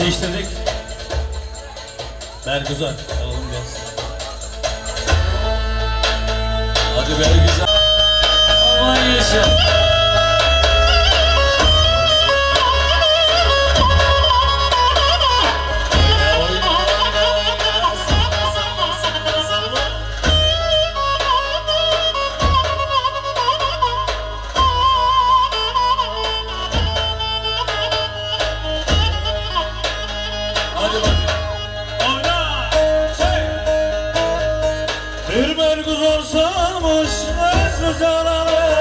değiştirdik. Bergüzar alalım biraz. Hadi Bergüzar. Aman yaşa. Bir bergüzar sarmış nesli cananı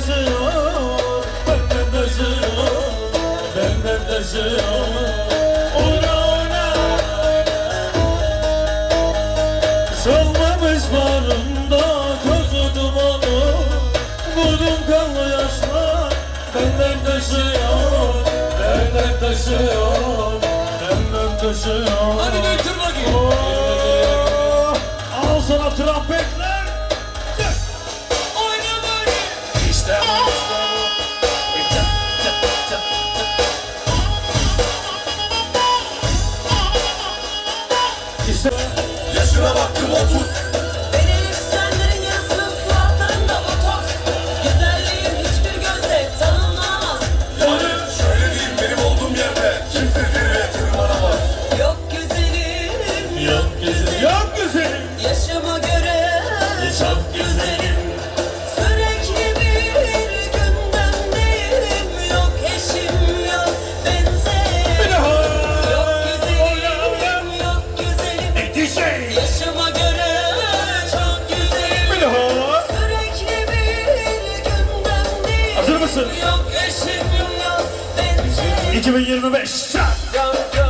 taşıyor, benden taşıyor, benden taşıyor. Ona ona, solmamış bağrımda tozu dumanı, vurdum kanlı yaşlar, benden taşıyor, benden taşıyor, benden taşıyor. Hadi götür bakayım. Oh, al sana trompet. Yaşına baktım 30 2025 şart.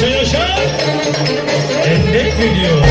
yaşa yaşa. Endek mi diyor?